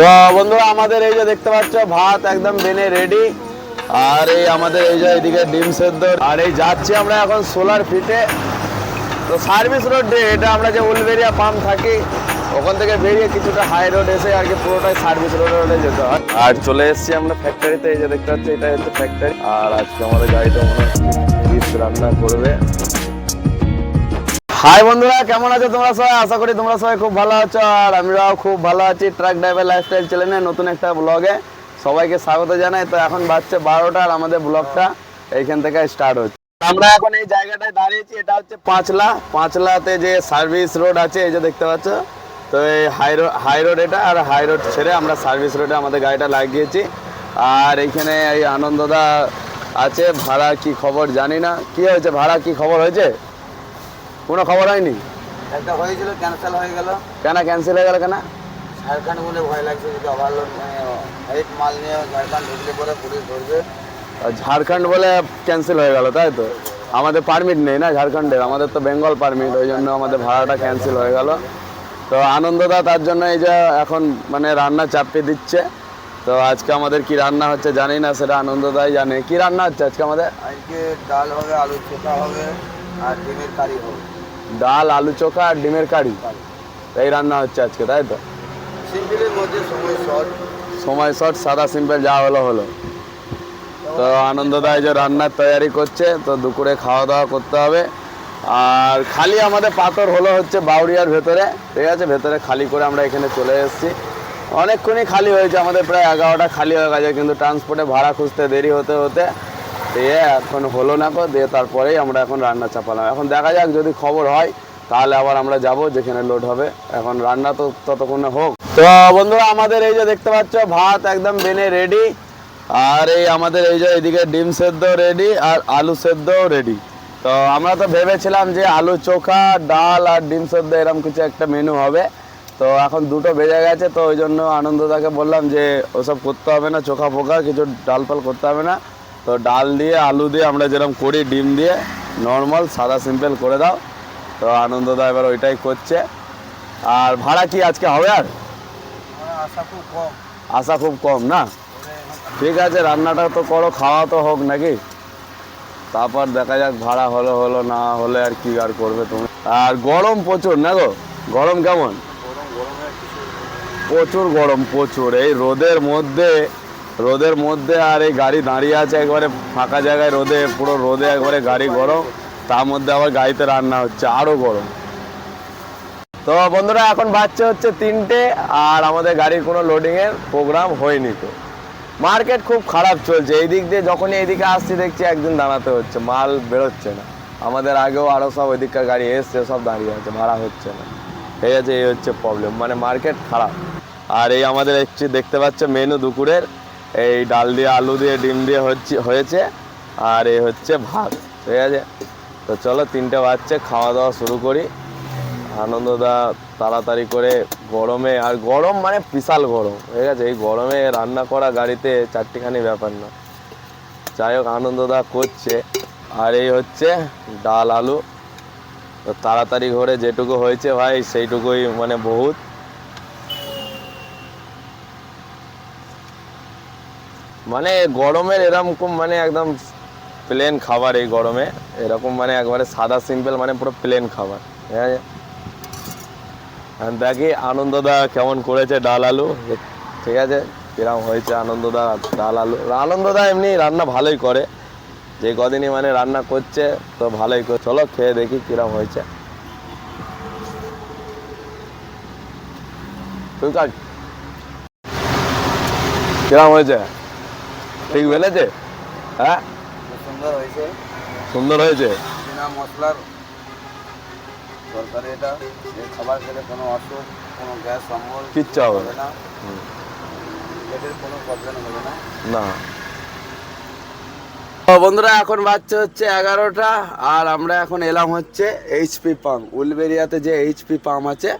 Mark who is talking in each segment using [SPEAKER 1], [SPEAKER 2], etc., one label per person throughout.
[SPEAKER 1] তো বন্ধুরা, আমাদের এই যে দেখতে পাচ্ছ, ভাত একদম বেনে রেডি আর এই আমাদের এই যে এদিকে ডিম সেদ্ধ। আর এই যাচ্ছি আমরা এখন সোলার ফিটে তো সার্ভিস রোড দিয়ে এটা আমরা যে উলবেরিয়া পাম্প থাকি, ওখান থেকে বেরিয়ে কিছুটা হাই রোড এসে আর কি পুরোটাই সার্ভিস রোডে রোডে যেতে হয়। আর চলে এসেছি আমরা ফ্যাক্টরিতে এই যে দেখতে পাচ্ছি এটা হচ্ছে ফ্যাক্টরি আর আজকে আমাদের গাড়িটা মনে হচ্ছে রান্না করবে। হাই বন্ধুরা, কেমন আছো তোমরা সবাই? আশা করি তোমরা সবাই খুব ভালো আছো, আর আমরাও খুব ভালো আছি ট্রাক ড্রাইভার লাইফস্টাইল চ্যানেলে নতুন একটা ব্লগে সবাইকে স্বাগত জানাই। তো এখন বাজছে বারোটা আর আমাদের ব্লগটা এইখান থেকে স্টার্ট হচ্ছে। আমরা এখন এই জায়গাটায় দাঁড়িয়েছি, এটা হচ্ছে পাঁচলা। পাঁচলাতে যে সার্ভিস রোড আছে, এই যে দেখতে পাচ্ছ, তো এই হাই রোড হাই রোড এটা, আর হাই রোড ছেড়ে আমরা সার্ভিস রোডে আমাদের গাড়িটা লাগিয়েছি। আর এইখানে এই আনন্দদা আছে, ভাড়া কি খবর জানি না। কি হয়েছে, ভাড়া কি খবর হয়েছে? কোনো খবর হয়নি?
[SPEAKER 2] একটা হয়েছিল ক্যান্সেল হয়ে গেল।
[SPEAKER 1] কেন ক্যান্সেল হয়ে গেল কেন?
[SPEAKER 2] ঝাড়খণ্ড বলে ভয় লাগছে যদি ওভারলোড মানে হেড মাল নিয়ে ঝাড়খণ্ড ঢুকলে পরে পুলিশ ধরবে।
[SPEAKER 1] ঝাড়খণ্ড বলে ক্যান্সেল হয়ে গেল তাই তো? আমাদের পারমিট নেই না ঝাড়খণ্ডের আমাদের তো বেঙ্গল পারমিট ওই জন্য আমাদের ভাড়াটা ক্যান্সেল হয়ে গেল। তো আনন্দদা তার জন্য এই যে এখন মানে রান্না চাপিয়ে দিচ্ছে। তো আজকে আমাদের কি রান্না হচ্ছে জানি না সেটা আনন্দদাই জানে। কি রান্না হচ্ছে আজকে আমাদের?
[SPEAKER 2] আজকে ডাল হবে আলু চোখা হবে আর ডিমের কারি হবে।
[SPEAKER 1] ডাল আলু চোখা আর ডিমের কারি। এই রান্না হচ্ছে আজকে তাই তো?
[SPEAKER 2] সিম্পলের মধ্যে সময় শর্ট।
[SPEAKER 1] সময় শর্ট সাদা সিম্পল যা হলো হলো। তো আনন্দদা এই যে রান্নার তৈয়ারি করছে তো দুপুরে খাওয়া দাওয়া করতে হবে। আর খালি আমাদের পাথর হলো হচ্ছে বাউরিয়ার ভেতরে ঠিক আছে? ভেতরে খালি করে আমরা এখানে চলে এসেছি। অনেকক্ষণই খালি হয়েছে আমাদের প্রায় এগারোটা খালি হয়ে গেছে কিন্তু ট্রান্সপোর্টে ভাড়া খুঁজতে দেরি হতে হতে দিয়ে এখন হলো না কো দিয়ে তারপরেই আমরা এখন রান্না চাপালাম। এখন দেখা যাক যদি খবর হয়, তাহলে আবার আমরা যাব যেখানে লোড হবে। এখন রান্না তো ততক্ষণে হোক। তো বন্ধুরা, আমাদের এই যে দেখতে পাচ্ছ, ভাত একদম বেনে রেডি আর এই আমাদের এই যে এদিকে ডিম সেদ্ধ রেডি আর আলু সেদ্ধও রেডি তো আমরা তো ভেবেছিলাম যে আলু চোখা, ডাল আর ডিম সেদ্ধ এরকম কিছু একটা মেনু হবে। তো এখন দুটো বেজে গেছে, তো ওই জন্য আনন্দদাকে বললাম যে ওসব করতে হবে না চোখা ফোকা কিছু ডাল ফাল করতে হবে না। তো ডাল দিয়ে আলু দিয়ে আমরা যেরকম করি ডিম দিয়ে নর্মাল সাদা সিম্পল করে দাও। তো আনন্দদা এবার ওইটাই করছে। আর ভাড়া কি আজকে হবে আর?
[SPEAKER 2] আশা খুব কম।
[SPEAKER 1] না? ঠিক আছে রান্নাটা তো করো খাওয়া তো হোক নাকি? তারপর দেখা যাক ভাড়া হলো হলো না হলে আর কি আর করবে তুমি। আর গরম প্রচুর না গো? গরম কেমন? প্রচুর গরম প্রচুর। এই রোদের মধ্যে রোদের মধ্যে আর এই গাড়ি দাঁড়িয়ে আছে একবারে ফাঁকা জায়গায় রোদে, পুরো রোদে একবারে গাড়ি গরম, তার মধ্যে আবার গাড়িতে রান্না হচ্ছে আরও গরম। তো বন্ধুরা, এখন বাচ্চা হচ্ছে তিনটে, আর আমাদের গাড়ির কোনো লোডিংয়ের প্রোগ্রাম হয়নি তো। মার্কেট খুব খারাপ চলছে এই দিক দিয়ে যখনই এইদিকে আসছি দেখছি একদিন দাঁড়াতে হচ্ছে, মাল বেরোচ্ছে না। আমাদের আগেও আরও সব ওইদিককার গাড়ি এসছে, সব দাঁড়িয়ে আছে, ভাড়া হচ্ছে না। ঠিক আছে এই হচ্ছে প্রবলেম মানে মার্কেট খারাপ। আর এই আমাদের একটি দেখতে পাচ্ছে মেনু দুপুরের। এই ডাল দিয়ে, আলু দিয়ে, ডিম দিয়ে হচ্ছে, হয়েছে। আর এই হচ্ছে ভাত, ঠিক আছে? তো চলো, তিনটে বাচ্চা খাওয়া দাওয়া শুরু করি। আনন্দদা তাড়াতাড়ি করে গরমে, আর গরম মানে বিশাল গরম, ঠিক আছে? এই গরমে রান্না করা গাড়িতে চারটিখানি ব্যাপার না। যাই হোক, আনন্দদা করছে। আর এই হচ্ছে ডাল, আলু। তো তাড়াতাড়ি করে যেটুকু হয়েছে ভাই, সেইটুকুই মানে বহুত। মানে গরমের এরকম মানে একদম প্লেন খাবার এই গরমে। এরকম মানে একবারে সাদা সিম্পল মানে পুরো প্লেন খাবার। ঠিক আছে? দেখি আনন্দদা কেমন করেছে ডাল আলু। ঠিক আছে? কিরম হয়েছে আনন্দদা ডাল আলু? আনন্দদা এমনি রান্না ভালোই করে। যে কদিনই মানে রান্না করছে, তো ভালোই করে। চলো খেয়ে দেখি কিরম হয়েছে। তুই কিরম হয়েছে? ঠিক বলেছে? হ্যাঁ?
[SPEAKER 2] সুন্দর হয়েছে।
[SPEAKER 1] সুন্দর হয়েছে?
[SPEAKER 2] বিনা মশলার? তরকারি এটা। খাবার খেলে কোনো অসুখ কোনো গ্যাস অম্বল
[SPEAKER 1] কিচ্ছু হবে
[SPEAKER 2] হবে না। পেটের কোনো প্রবলেম হবে না।
[SPEAKER 1] না। বন্ধুরা এখন বাচ্চা হচ্ছে এগারোটা আর আমরা এখন এলাম হচ্ছে এইচপি পাম্প উলবেরিয়াতে যে এইচপি পাম্প আছে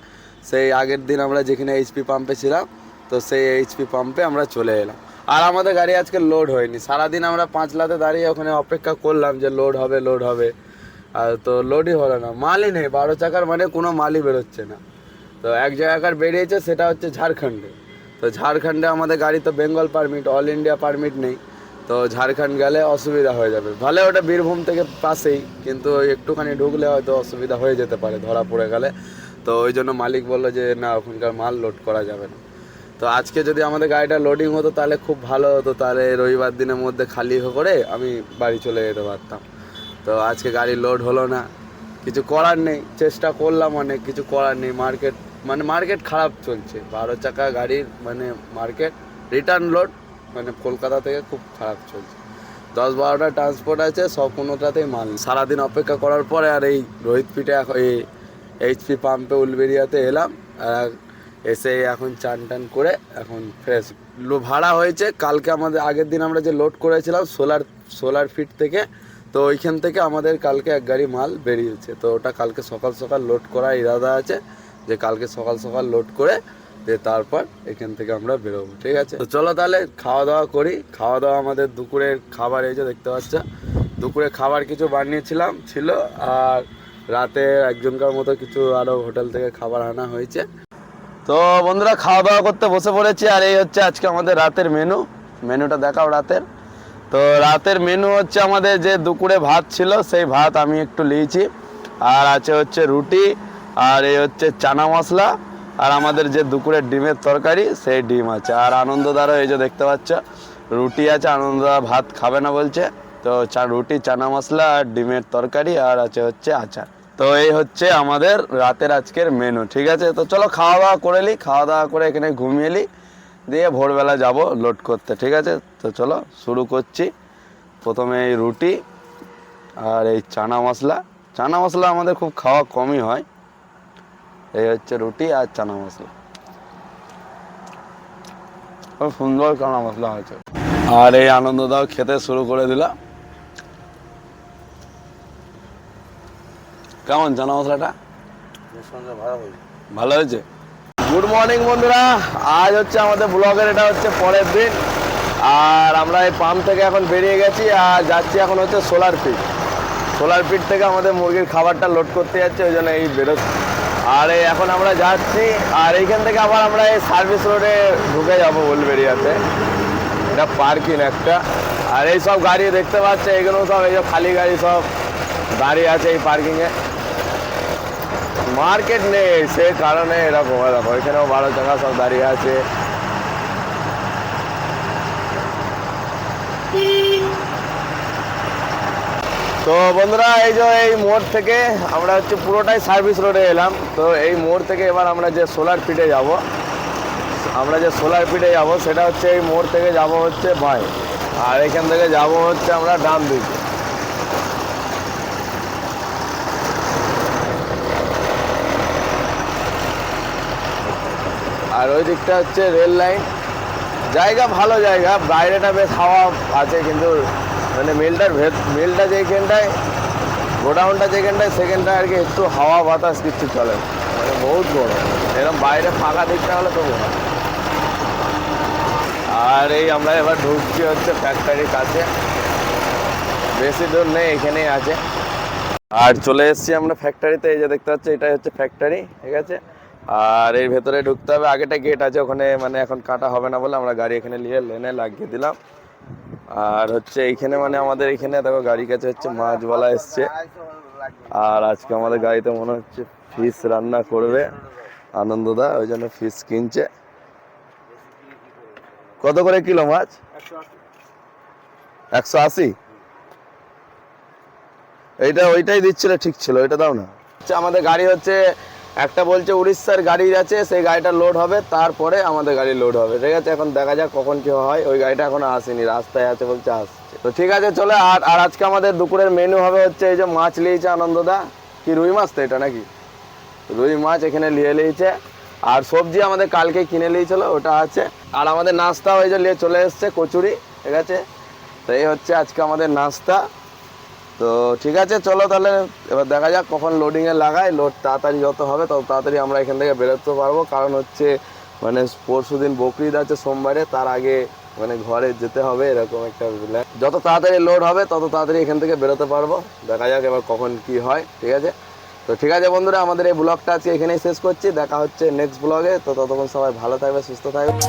[SPEAKER 1] সেই আগের দিন আমরা যেখানে এইচপি পাম্পে ছিলাম তো সেই এইচপি পাম্পে আমরা চলে এলাম। আর আমাদের গাড়ি আজকে লোড হয়নি। সারাদিন আমরা পাঁচলাতে দাঁড়িয়ে ওখানে অপেক্ষা করলাম যে লোড হবে লোড হবে। আর তো লোডই হলো না। মালই নেই, বারো চাকার মানে কোনো মালই বেরোচ্ছে না। তো এক জায়গাকার বেরিয়েছে, সেটা হচ্ছে ঝাড়খণ্ডে। তো ঝাড়খণ্ডে আমাদের গাড়ি তো Bengal permit all India permit নেই। তো ঝাড়খণ্ড গেলে অসুবিধা হয়ে যাবে। ভালো ওটা বীরভূম থেকে পাশেই, কিন্তু একটুখানি ঢুকলে হয়তো অসুবিধা হয়ে যেতে পারে ধরা পড়ে গেলে। তো ওই জন্য মালিক বলল যে, না, ওখানকার মাল লোড করা যাবে না। তো আজকে যদি আমাদের গাড়িটা লোডিং হতো তাহলে খুব ভালো হতো। তাহলে রবিবার দিনের মধ্যে খালি করে আমি বাড়ি চলে যেতে পারতাম। তো আজকে গাড়ি লোড হলো না। কিছু করার নেই, চেষ্টা করলাম অনেক, কিছু করার নেই। মার্কেট মানে মার্কেট খারাপ চলছে। বারো চাকা গাড়ির মানে মার্কেট রিটার্ন লোড মানে কলকাতা থেকে খুব খারাপ চলছে। দশ বারোটা ট্রান্সপোর্ট আছে, সব কোনোটাতেই মাল সারাদিন অপেক্ষা করার পরে আর এই রোহিত পিঠে, এই এইচপি পাম্পে উলবেরিয়াতে এলাম। আর এসে এখন চান টান করে এখন ফ্রেশ লো ভাড়া হয়েছে, কালকে আমাদের আগের দিন আমরা যে লোড করেছিলাম সোলার সোলার ফিট থেকে, তো ওইখান থেকে আমাদের কালকে এক গাড়ি মাল বেরিয়েছে। তো ওটা কালকে সকাল সকাল লোড করার ইরাদা আছে, যে কালকে সকাল সকাল লোড করে দিয়ে তারপর এখান থেকে আমরা বেরোবো, ঠিক আছে? তো চলো তাহলে খাওয়া দাওয়া করি। খাওয়া দাওয়া আমাদের দুপুরের খাবার এই যে দেখতে পাচ্ছ। দুপুরে খাবার কিছু বানিয়েছিলাম, ছিল আর রাতে একজনকার মতো কিছু আরও হোটেল থেকে খাবার আনা হয়েছে। তো বন্ধুরা খাওয়া দাওয়া করতে বসে পড়েছি, আর এই হচ্ছে আজকে আমাদের রাতের মেনু মেনুটা দেখাও রাতের। তো রাতের মেনু হচ্ছে আমাদের যে দুপুরে ভাত ছিল, সেই ভাত আমি একটু নিয়েছি। আর আছে হচ্ছে রুটি, আর এই হচ্ছে চানা মশলা, আর আমাদের যে দুপুরের ডিমের তরকারি, সেই ডিম আছে। আর আনন্দদারও এই যে দেখতে পাচ্ছ, রুটি আছে, আনন্দদা ভাত খাবে না বলছে। তো চা রুটি, চানা মশলা, আর ডিমের তরকারি, আর আছে হচ্ছে আচার। তো এই হচ্ছে আমাদের রাতের আজকের মেনু ঠিক আছে? তো চলো খাওয়া দাওয়া করে নিই খাওয়া দাওয়া করে এখানে ঘুমিয়ে নিই দিয়ে ভোরবেলা যাব লোড করতে, ঠিক আছে? তো চলো শুরু করছি। প্রথমে এই রুটি আর এই চানা মশলা। চানা মশলা আমাদের খুব খাওয়া কমই হয়। এই হচ্ছে রুটি আর চানা মশলা। খুব সুন্দর চানা মশলা হয়েছে। আর এই আনন্দদাও খেতে শুরু করে দিলাম। কেমন চানা মশলাটা ভালো হয়েছে। গুড মর্নিং বন্ধুরা। আজ হচ্ছে আমাদের ব্লগের এটা হচ্ছে পরের দিন। আর আমরা এই পাম্প থেকে এখন বেরিয়ে গেছি আর যাচ্ছি এখন হচ্ছে সোলার পিট সোলার পিট থেকে আমাদের মুরগির খাবারটা লোড করতে যাচ্ছে ওই জন্য এই বেরোচ্ছি। আর এই এখন আমরা যাচ্ছি আর এইখান থেকে আবার আমরা এই সার্ভিস রোডে ঢুকে যাব উলবেরিয়াতে এটা পার্কিং একটা। আর এই সব গাড়ি দেখতে পাচ্ছে এগুলো সব এই যে খালি গাড়ি সব দাঁড়িয়ে আছে এই পার্কিংয়ে মার্কেট নেই, সে কারণে এরকম দেখো, এখানেও বারো টাকা সব দাঁড়িয়ে আছে। তো বন্ধুরা, এই যে এই মোড় থেকে আমরা হচ্ছে পুরোটাই সার্ভিস রোডে এলাম। তো এই মোড় থেকে এবার আমরা যে সোলার পিটে যাব, আমরা যে সোলার পিটে যাব, সেটা হচ্ছে এই মোড় থেকে যাব হচ্ছে বাই আর এখান থেকে যাব হচ্ছে আমরা ডান দিকে আর ওই দিকটা হচ্ছে রেল লাইন। জায়গা ভালো জায়গা, বাইরেটা বেশ হাওয়া আছে কিন্তু মানে মিলটার ভেত মিলটা যেখানটায়, গোডাউনটা যেখানটায়, সেখানটায় আর কি একটু হাওয়া বাতাস কিচ্ছু চলে। মানে বহুত বড় এরকম বাইরে ফাঁকা দিকটা হলে তবু হয়। আর এই আমরা এবার ঢুকছি হচ্ছে ফ্যাক্টরির কাছে। বেশি দূর নেই, এখানেই আছে। আর চলে এসেছি আমরা ফ্যাক্টরিতে এই যে দেখতে পাচ্ছি, এটাই হচ্ছে ফ্যাক্টরি ঠিক আছে? আর এর ভেতরে ঢুকতে হবে। আগেটা গেট আছে, ওখানে মানে এখন কাটা হবে না বলে আমরা গাড়ি এখানে নিয়ে লেনে লাগিয়ে দিলাম। আর হচ্ছে এইখানে মানে আমাদের এখানে, দেখো গাড়ির কাছে হচ্ছে মাছওয়ালা এসছে। আর আজকে আমাদের গাড়িতে মনে হচ্ছে ফিশ রান্না করবে আনন্দদা, ওই জন্য ফিশ কিনছে। কত করে কিলো মাছ? একশো আশি। এইটা ওইটাই দিচ্ছিল, ঠিক ছিল, ওইটা দাও না। আমাদের গাড়ি হচ্ছে একটা বলছে উড়িষ্যার গাড়ি আছে, সেই গাড়িটা লোড হবে, তারপরে আমাদের গাড়ি লোড হবে। ঠিক আছে, এখন দেখা যাক কখন কি হয়। ওই গাড়িটা এখনও আসেনি, রাস্তায় আছে বলছে আসছে। তো ঠিক আছে, চলে আর আর আজকে আমাদের দুপুরের মেনু হবে হচ্ছে এই যে মাছ নিয়েছে আনন্দদা। কি রুই মাছ তো এটা নাকি? রুই মাছ এখানে নিয়ে নিয়েছে আর সবজি আমাদের কালকে কিনে নিয়েছিল ওটা আছে। আর আমাদের নাস্তা ওই যে নিয়ে চলে এসছে কচুরি, ঠিক আছে? তো এই হচ্ছে আজকে আমাদের নাস্তা। তো ঠিক আছে, চলো তাহলে এবার দেখা যাক কখন লোডিংয়ে লাগাই। লোড তাড়াতাড়ি যত হবে তত তাড়াতাড়ি আমরা এখান থেকে বেরোতে পারব। কারণ হচ্ছে মানে পরশু দিন বকরিদ আছে সোমবারে, তার আগে মানে ঘরে যেতে হবে এরকম একটা plan। যত তাড়াতাড়ি লোড হবে, তত তাড়াতাড়ি এখান থেকে বেরোতে পারব। দেখা যাক এবার কখন কি হয়, ঠিক আছে? তো ঠিক আছে বন্ধুরা, আমাদের এই ব্লগটা আজকে এখানেই শেষ করছি। দেখা হচ্ছে নেক্সট ব্লগে। তো ততক্ষণ সবাই ভালো থাকবে, সুস্থ থাকবে।